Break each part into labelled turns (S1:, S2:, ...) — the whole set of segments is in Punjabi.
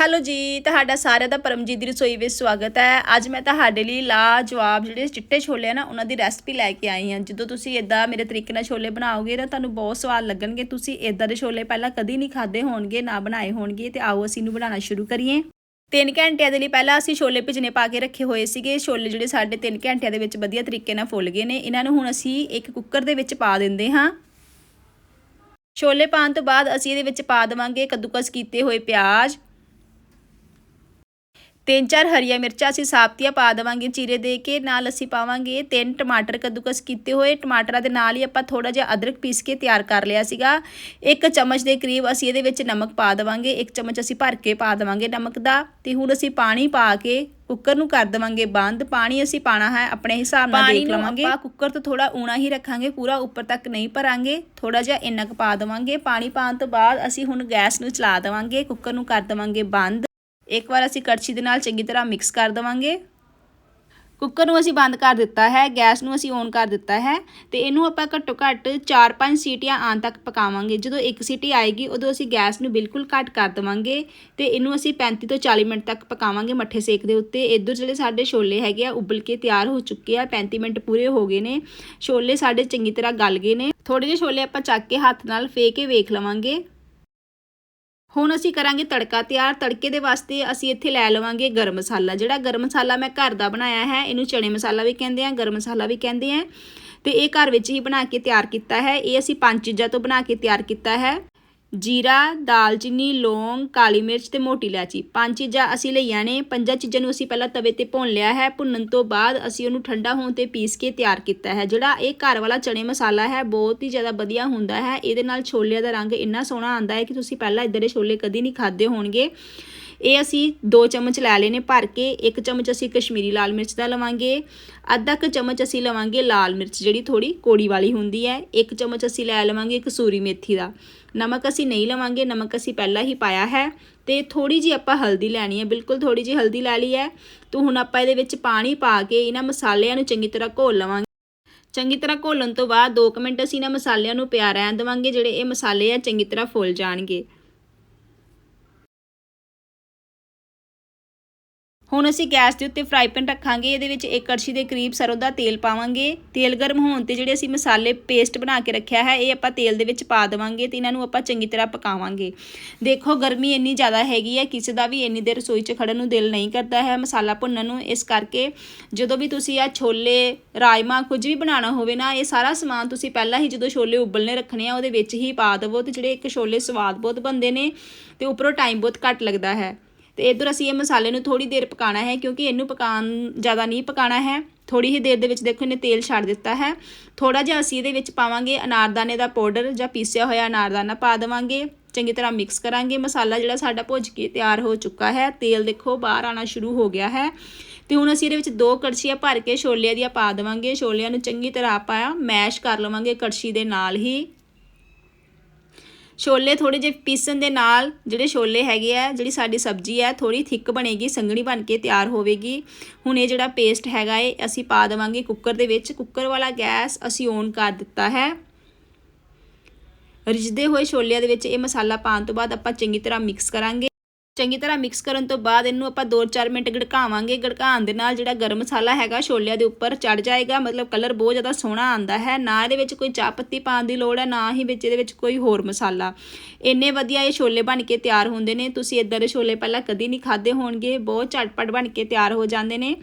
S1: ਹੈਲੋ ਜੀ, ਤੁਹਾਡਾ ਸਾਰਿਆਂ ਦਾ ਪਰਮਜੀਤ ਦੀ ਰਸੋਈ ਵਿੱਚ ਸਵਾਗਤ ਹੈ। ਅੱਜ ਮੈਂ ਤੁਹਾਡੇ ਲਈ ਲਾਜਵਾਬ ਜਿਹੜੇ ਚਿੱਟੇ ਛੋਲੇ ਆ ਨਾ, ਉਹਨਾਂ ਦੀ ਰੈਸਪੀ ਲੈ ਕੇ ਆਈ ਹਾਂ। ਜਦੋਂ ਤੁਸੀਂ ਇਦਾਂ ਮੇਰੇ ਤਰੀਕੇ ਨਾਲ ਛੋਲੇ ਬਣਾਓਗੇ ਨਾ ਤੁਹਾਨੂੰ ਬਹੁਤ ਸਵਾਦ ਲੱਗਣਗੇ। ਤੁਸੀਂ ਇਦਾਂ ਦੇ ਛੋਲੇ ਪਹਿਲਾਂ ਕਦੀ ਨਹੀਂ ਖਾਦੇ ਹੋਣਗੇ, ਨਾ ਬਣਾਏ ਹੋਣਗੇ ਤੇ ਆਓ ਅਸੀਂ ਇਹਨੂੰ ਬਣਾਉਣਾ ਸ਼ੁਰੂ ਕਰੀਏ। 3 ਘੰਟਿਆਂ ਦੇ ਲਈ ਪਹਿਲਾਂ ਅਸੀਂ ਛੋਲੇ ਭਿਜਨੇ ਪਾ ਕੇ ਰੱਖੇ ਹੋਏ ਸੀਗੇ। ਛੋਲੇ ਜਿਹੜੇ ਸਾਡੇ 3 ਘੰਟਿਆਂ ਦੇ ਵਿੱਚ ਵਧੀਆ ਤਰੀਕੇ ਨਾਲ ਫੁੱਲ ਗਏ ਨੇ। ਇਹਨਾਂ ਨੂੰ ਹੁਣ ਅਸੀਂ ਇੱਕ ਕੁੱਕਰ ਦੇ ਵਿੱਚ ਪਾ ਦਿੰਦੇ ਹਾਂ। ਛੋਲੇ ਪਾਉਣ ਤੋਂ ਬਾਅਦ ਅਸੀਂ ਇਹਦੇ ਵਿੱਚ ਪਾ ਦੇਵਾਂਗੇ ਕੱਦੂਕਸ ਕੀਤੇ ਹੋਏ ਪਿਆਜ਼। ਤਿੰਨ ਚਾਰ ਹਰੀਆਂ ਮਿਰਚਾਂ ਅਸੀਂ ਸਾਬਤੀਆਂ ਪਾ ਦੇਵਾਂਗੇ ਚੀਰੇ ਦੇ ਕੇ ਨਾਲ ਅਸੀਂ ਪਾਵਾਂਗੇ ਤਿੰਨ ਟਮਾਟਰ ਕੱਦੂਕਸ ਕੀਤੇ ਹੋਏ। ਟਮਾਟਰਾਂ ਦੇ ਨਾਲ ਹੀ ਆਪਾਂ ਥੋੜਾ ਜਿਹਾ ਅਦਰਕ ਪੀਸ ਕੇ ਤਿਆਰ ਕਰ ਲਿਆ ਸੀਗਾ। ਇੱਕ ਚਮਚ ਦੇ ਕਰੀਬ ਅਸੀਂ ਇਹਦੇ ਵਿੱਚ ਨਮਕ ਪਾ ਦੇਵਾਂਗੇ। ਇੱਕ ਚਮਚ ਅਸੀਂ ਭਰ ਕੇ ਪਾ ਦੇਵਾਂਗੇ ਨਮਕ ਦਾ। ਤੇ ਹੁਣ ਅਸੀਂ ਪਾਣੀ ਪਾ ਕੇ ਕੁੱਕਰ ਨੂੰ ਕਰ ਦੇਵਾਂਗੇ ਬੰਦ। ਪਾਣੀ ਅਸੀਂ ਪਾਣਾ ਹੈ ਆਪਣੇ ਹਿਸਾਬ ਨਾਲ ਦੇਖ ਲਵਾਂਗੇ। ਆਪਾਂ ਕੁੱਕਰ ਤੋਂ ਥੋੜਾ ਊਣਾ ਹੀ ਰੱਖਾਂਗੇ ਪੂਰਾ ਉੱਪਰ ਤੱਕ ਨਹੀਂ ਭਰਾਂਗੇ। ਥੋੜਾ ਜਿਹਾ ਇੰਨਾ ਕੁ ਪਾ ਦੇਵਾਂਗੇ। ਪਾਣੀ ਪਾਉਣ ਤੋਂ ਬਾਅਦ ਅਸੀਂ ਹੁਣ ਗੈਸ ਨੂੰ ਚਲਾ ਦੇਵਾਂਗੇ। ਕੁੱਕਰ ਨੂੰ ਕਰ ਦੇਵਾਂਗੇ ਬੰਦ। ਇੱਕ ਵਾਰ ਅਸੀਂ ਕੜਛੀ ਦੇ ਨਾਲ ਚੰਗੀ ਤਰ੍ਹਾਂ ਮਿਕਸ ਕਰ ਦੇਵਾਂਗੇ। ਕੁੱਕਰ ਨੂੰ ਅਸੀਂ ਬੰਦ ਕਰ ਦਿੱਤਾ ਹੈ, ਗੈਸ ਨੂੰ ਅਸੀਂ ਔਨ ਕਰ ਦਿੱਤਾ ਹੈ ਤੇ ਇਹਨੂੰ ਆਪਾਂ ਘੱਟੋ ਘੱਟ 4-5 ਸੀਟੀਆਂ ਆਉਣ ਤੱਕ ਪਕਾਵਾਂਗੇ। ਜਦੋਂ ਇੱਕ ਸੀਟੀ ਆਏਗੀ, ਉਦੋਂ ਅਸੀਂ ਗੈਸ ਨੂੰ ਬਿਲਕੁਲ ਘੱਟ ਕਰ ਦੇਵਾਂਗੇ ਤੇ ਇਹਨੂੰ ਅਸੀਂ 35 ਤੋਂ 40 ਮਿੰਟ ਤੱਕ ਪਕਾਵਾਂਗੇ ਮੱਠੇ ਸੇਕ ਦੇ ਉੱਤੇ। ਇੱਧਰ ਜਿਹੜੇ ਸਾਡੇ ਛੋਲੇ ਹੈਗੇ ਆ, ਉਬਲ ਕੇ ਤਿਆਰ ਹੋ ਚੁੱਕੇ ਆ 35 ਮਿੰਟ ਪੂਰੇ ਹੋ ਗਏ ਨੇ। ਛੋਲੇ ਸਾਡੇ ਚੰਗੀ ਤਰ੍ਹਾਂ ਗਲ ਗਏ ਨੇ। ਥੋੜੇ ਜਿਹੇ ਛੋਲੇ ਆਪਾਂ ਚੱਕ ਕੇ ਹੱਥ ਨਾਲ ਫੇ ਕੇ ਵੇਖ ਲਵਾਂਗੇ। ਹੁਣ ਅਸੀਂ ਕਰਾਂਗੇ ਤੜਕਾ ਤਿਆਰ। ਤੜਕੇ ਦੇ ਵਾਸਤੇ ਅਸੀਂ ਇੱਥੇ ਲੈ ਲਵਾਂਗੇ ਗਰਮ ਮਸਾਲਾ। ਜਿਹੜਾ ਗਰਮ ਮਸਾਲਾ ਮੈਂ ਘਰ ਦਾ ਬਣਾਇਆ ਹੈ, ਇਹਨੂੰ ਚਣੇ ਮਸਾਲਾ ਵੀ ਕਹਿੰਦੇ ਆ ਗਰਮ ਮਸਾਲਾ ਵੀ ਕਹਿੰਦੇ ਆ ਤੇ ਇਹ ਘਰ ਵਿੱਚ ਹੀ ਬਣਾ ਕੇ ਤਿਆਰ ਕੀਤਾ ਹੈ। ਇਹ ਅਸੀਂ ਪੰਜ ਚੀਜ਼ਾਂ ਤੋਂ ਬਣਾ ਕੇ ਤਿਆਰ ਕੀਤਾ ਹੈ। ਜੀਰਾ, ਦਾਲਚੀਨੀ, ਲੌਂਗ, ਕਾਲੀ ਮਿਰਚ ਤੇ ਮੋਟੀ ਇਲਾਇਚੀ ਪੰਜ ਚੀਜ਼ਾਂ ਅਸੀਂ ਲਈਆਂ ਨੇ। ਪੰਜਾਂ ਚੀਜ਼ਾਂ ਨੂੰ ਅਸੀਂ ਪਹਿਲਾਂ ਤਵੇ ਤੇ ਭੁੰਨ ਲਿਆ ਹੈ। ਭੁੰਨਣ ਤੋਂ ਬਾਅਦ ਅਸੀਂ ਉਹਨੂੰ ਠੰਡਾ ਹੋਣ ਤੇ ਪੀਸ ਕੇ ਤਿਆਰ ਕੀਤਾ ਹੈ, ਜਿਹੜਾ ਇਹ ਘਰ ਵਾਲਾ ਚਣੇ ਮਸਾਲਾ ਹੈ, ਬਹੁਤ ਹੀ ਜ਼ਿਆਦਾ ਵਧੀਆ ਹੁੰਦਾ ਹੈ। ਇਹਦੇ ਨਾਲ ਛੋਲਿਆਂ ਦਾ ਰੰਗ ਇੰਨਾ ਸੋਹਣਾ ਆਉਂਦਾ ਹੈ ਕਿ ਤੁਸੀਂ ਪਹਿਲਾਂ ਇਦਾਂ ਦੇ ਛੋਲੇ ਕਦੀ ਨਹੀਂ ਖਾਦੇ ਹੋਣਗੇ। ਇਹ ਅਸੀਂ 2 ਚਮਚ ਲੈ ਲਏ ਨੇ ਭਰ ਕੇ 1 ਚਮਚ ਅਸੀਂ ਕਸ਼ਮੀਰੀ ਲਾਲ ਮਿਰਚ ਦਾ ਲਵਾਂਗੇ, ਅੱਧਾ ਕੁ ਚਮਚ ਅਸੀਂ ਲਵਾਂਗੇ ਲਾਲ ਮਿਰਚ ਜਿਹੜੀ ਥੋੜੀ ਕੋੜੀ ਵਾਲੀ ਹੁੰਦੀ ਹੈ 1 ਚਮਚ ਅਸੀਂ ਲੈ ਲਵਾਂਗੇ ਕਸੂਰੀ ਮੇਥੀ ਦਾ। ਨਮਕ ਅਸੀਂ ਨਹੀਂ ਲਵਾਂਗੇ, ਨਮਕ ਅਸੀਂ ਪਹਿਲਾਂ ਹੀ ਪਾਇਆ ਹੈ ਤੇ ਥੋੜੀ ਜੀ ਆਪਾਂ ਹਲਦੀ ਲੈਣੀ ਹੈ, ਬਿਲਕੁਲ ਥੋੜੀ ਜੀ ਹਲਦੀ ਲੈ ਲਈ ਹੈ। ਤੋਂ ਹੁਣ ਆਪਾਂ ਇਹਦੇ ਵਿੱਚ ਪਾਣੀ ਪਾ ਕੇ ਇਹਨਾਂ ਮਸਾਲਿਆਂ ਨੂੰ ਚੰਗੀ ਤਰ੍ਹਾਂ ਘੋਲ ਲਵਾਂਗੇ। ਚੰਗੀ ਤਰ੍ਹਾਂ ਘੋਲਣ ਤੋਂ ਬਾਅਦ 2 ਮਿੰਟ ਅਸੀਂ ਇਹਨਾਂ ਮਸਾਲਿਆਂ ਨੂੰ ਪਿਆ ਰਹਿਣ ਦੇਵਾਂਗੇ, ਜਿਹੜੇ ਇਹ ਮਸਾਲੇ ਆ, ਚੰਗੀ ਤਰ੍ਹਾਂ ਫੁੱਲ ਜਾਣਗੇ। ਹੁਣ ਅਸੀਂ ਗੈਸ ਦੇ ਉੱਤੇ ਫਰਾਈ ਪੈਨ ਰੱਖਾਂਗੇ, ਇਹਦੇ ਵਿੱਚ ਇੱਕ ਕੜਛੀ ਦੇ ਕਰੀਬ ਸਰੋਂ ਦਾ ਤੇਲ ਪਾਵਾਂਗੇ। ਤੇਲ ਗਰਮ ਹੋਣ ਤੇ ਜਿਹੜੇ ਅਸੀਂ ਮਸਾਲੇ ਪੇਸਟ ਬਣਾ ਕੇ ਰੱਖਿਆ ਹੈ, ਇਹ ਆਪਾਂ ਤੇਲ ਦੇ ਵਿੱਚ ਪਾ ਦੇਵਾਂਗੇ ਤੇ ਇਹਨਾਂ ਨੂੰ ਆਪਾਂ ਚੰਗੀ ਤਰ੍ਹਾਂ ਪਕਾਵਾਂਗੇ। ਦੇਖੋ, ਗਰਮੀ ਇੰਨੀ ਜ਼ਿਆਦਾ ਹੈਗੀ ਹੈ, ਕਿਸੇ ਦਾ ਵੀ ਇੰਨੀ ਦੇਰ ਰਸੋਈ 'ਚ ਖੜਨ ਨੂੰ ਦਿਲ ਨਹੀਂ ਕਰਦਾ ਹੈ। ਮਸਾਲਾ ਭੁੰਨਣ ਨੂੰ ਇਸ ਕਰਕੇ ਜਦੋਂ ਵੀ ਤੁਸੀਂ ਆ ਛੋਲੇ, ਰਾਜਮਾ ਕੁਝ ਵੀ ਬਣਾਉਣਾ ਹੋਵੇ ਨਾ, ਇਹ ਸਾਰਾ ਸਮਾਨ ਤੁਸੀਂ ਪਹਿਲਾਂ ਹੀ ਜਦੋਂ ਛੋਲੇ ਉਬਲਨੇ ਰੱਖਣੇ ਆ, ਉਹਦੇ ਵਿੱਚ ਹੀ ਪਾ ਦੇਵੋ ਤੇ ਜਿਹੜੇ ਇੱਕ ਛੋਲੇ ਸਵਾਦ ਬਹੁਤ ਬਣਦੇ ਨੇ ਤੇ ਉੱਪਰੋਂ ਟਾਈਮ ਬਹੁਤ ਘੱਟ ਲੱਗਦਾ ਹੈ। ਤੇ ਇਧਰ ਅਸੀਂ ਇਹ ਮਸਾਲੇ ਨੂੰ ਥੋੜੀ ਦੇਰ ਪਕਾਣਾ ਹੈ ਕਿਉਂਕਿ ਇਹਨੂੰ ਪਕਾਉਣ, ਜ਼ਿਆਦਾ ਨਹੀਂ ਪਕਾਣਾ ਹੈ। ਥੋੜੀ ਹੀ ਦੇਰ ਦੇ ਵਿੱਚ ਦੇਖੋ ਇਹਨੇ ਤੇਲ ਛੱਡ ਦਿੱਤਾ ਹੈ। ਥੋੜਾ ਜਿਹਾ ਅਸੀਂ ਇਹਦੇ ਵਿੱਚ ਪਾਵਾਂਗੇ ਅਨਾਰਦਾਨੇ ਦਾ ਪਾਊਡਰ ਜਾਂ ਪੀਸਿਆ ਹੋਇਆ ਅਨਾਰਦਾਨਾ ਪਾ ਦੇਵਾਂਗੇ। ਚੰਗੀ ਤਰ੍ਹਾਂ ਮਿਕਸ ਕਰਾਂਗੇ। ਮਸਾਲਾ ਜਿਹੜਾ ਸਾਡਾ ਭੁੱਜ ਕੇ ਤਿਆਰ ਹੋ ਚੁੱਕਾ ਹੈ। ਤੇਲ ਦੇਖੋ ਬਾਹਰ ਆਣਾ ਸ਼ੁਰੂ ਹੋ ਗਿਆ ਹੈ। ਤੇ ਹੁਣ ਅਸੀਂ ਇਹਦੇ ਵਿੱਚ ਦੋ ਕੜਛੀਆਂ ਭਰ ਕੇ ਛੋਲਿਆਂ ਦੀਆਂ ਪਾ ਦੇਵਾਂਗੇ। ਛੋਲਿਆਂ ਨੂੰ ਚੰਗੀ ਤਰ੍ਹਾਂ ਆਪਾਂ ਮੈਸ਼ ਕਰ ਲਵਾਂਗੇ ਕੜਛੀ ਦੇ ਨਾਲ ਹੀ। ਛੋਲੇ ਥੋੜੇ ਜਿਹੇ ਪੀਸਣ ਦੇ ਨਾਲ ਜਿਹੜੇ ਛੋਲੇ ਹੈਗੇ ਆ, ਜਿਹੜੀ ਸਾਡੀ ਸਬਜ਼ੀ ਹੈ ਥੋੜੀ ਥਿੱਕ ਬਣੇਗੀ, ਸੰਘਣੀ ਬਣ ਕੇ ਤਿਆਰ ਹੋਵੇਗੀ। ਹੁਣ ਇਹ ਜਿਹੜਾ ਪੇਸਟ ਹੈਗਾ ਏ, ਅਸੀਂ ਪਾ ਦੇਵਾਂਗੇ ਕੁੱਕਰ ਦੇ ਵਿੱਚ। ਕੁੱਕਰ ਵਾਲਾ ਗੈਸ ਅਸੀਂ ਔਨ ਕਰ ਦਿੱਤਾ ਹੈ। ਰਿਝਦੇ ਹੋਏ ਛੋਲਿਆਂ ਦੇ ਵਿੱਚ ਇਹ ਮਸਾਲਾ ਪਾਉਣ ਤੋਂ ਬਾਅਦ ਆਪਾਂ ਚੰਗੀ ਤਰ੍ਹਾਂ ਮਿਕਸ ਕਰਾਂਗੇ। ਚੰਗੀ ਤਰ੍ਹਾਂ ਮਿਕਸ ਕਰਨ ਤੋਂ ਬਾਅਦ ਇਹਨੂੰ ਆਪਾਂ 2-4 ਮਿੰਟ ਗੜਕਾਵਾਂਗੇ। ਗੜਕਾਉਣ ਦੇ ਨਾਲ ਜਿਹੜਾ ਗਰਮ ਮਸਾਲਾ ਹੈਗਾ, ਛੋਲਿਆਂ ਦੇ ਉੱਪਰ ਚੜ ਜਾਏਗਾ। ਮਤਲਬ ਕਲਰ ਬਹੁਤ ਜ਼ਿਆਦਾ ਸੋਹਣਾ ਆਂਦਾ ਹੈ। ਨਾ ਇਹਦੇ ਵਿੱਚ ਕੋਈ ਚਾਹ ਪੱਤੀ ਪਾਉਣ ਦੀ ਲੋੜ ਹੈ, ਨਾ ਹੀ ਵਿੱਚ ਇਹਦੇ ਵਿੱਚ ਕੋਈ ਹੋਰ ਮਸਾਲਾ। ਇੰਨੇ ਵਧੀਆ ਇਹ ਛੋਲੇ ਬਣ ਕੇ ਤਿਆਰ ਹੁੰਦੇ ਨੇ। ਤੁਸੀਂ ਇਦਾਂ ਦੇ ਛੋਲੇ ਪਹਿਲਾਂ ਕਦੀ ਨਹੀਂ ਖਾਦੇ ਹੋਣਗੇ। ਬਹੁਤ ਝਟਪਟ ਬਣ ਕੇ ਤਿਆਰ ਹੋ ਜਾਂਦੇ ਨੇ।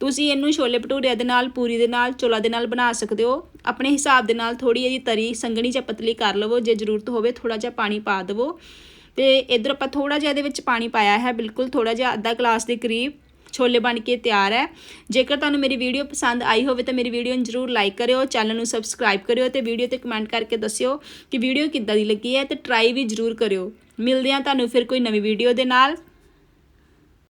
S1: ਤੁਸੀਂ ਇਹਨੂੰ ਛੋਲੇ ਭਟੂਰੇ ਦੇ ਨਾਲ, ਪੂਰੀ ਦੇ ਨਾਲ, ਚੋਲਾ ਦੇ ਨਾਲ ਬਣਾ ਸਕਦੇ ਹੋ। ਆਪਣੇ ਹਿਸਾਬ ਦੇ ਨਾਲ ਥੋੜੀ ਜਿਹੀ ਤਰੀ, ਸੰਘਣੀ ਜਾਂ ਪਤਲੀ ਕਰ ਲਵੋ। ਜੇ ਜ਼ਰੂਰਤ ਹੋਵੇ ਥੋੜਾ ਜਿਹਾ ਪਾਣੀ ਪਾ ਦਿਵੋ। ਤੇ ਇਧਰ ਆਪਾਂ ਥੋੜਾ ਜਿਹਾ ਇਹਦੇ ਵਿੱਚ ਪਾਣੀ ਪਾਇਆ ਹੈ, ਬਿਲਕੁਲ ਥੋੜਾ ਜਿਹਾ ਅੱਧਾ ਗਲਾਸ ਦੇ ਕਰੀਬ ਛੋਲੇ ਬਣ ਕੇ ਤਿਆਰ ਹੈ। ਜੇਕਰ ਤੁਹਾਨੂੰ ਮੇਰੀ ਵੀਡੀਓ ਪਸੰਦ ਆਈ ਹੋਵੇ ਤਾਂ ਮੇਰੀ ਵੀਡੀਓ ਨੂੰ ਜਰੂਰ ਲਾਈਕ ਕਰਿਓ, ਚੈਨਲ ਨੂੰ ਸਬਸਕ੍ਰਾਈਬ ਕਰਿਓ ਤੇ ਵੀਡੀਓ ਤੇ ਕਮੈਂਟ ਕਰਕੇ ਦੱਸਿਓ ਕਿ ਵੀਡੀਓ ਕਿੱਦਾਂ ਦੀ ਲੱਗੀ ਹੈ ਤੇ ਟਰਾਈ ਵੀ ਜਰੂਰ ਕਰਿਓ। ਮਿਲਦੇ ਹਾਂ ਤੁਹਾਨੂੰ ਫਿਰ ਕੋਈ ਨਵੀਂ ਵੀਡੀਓ ਦੇ ਨਾਲ।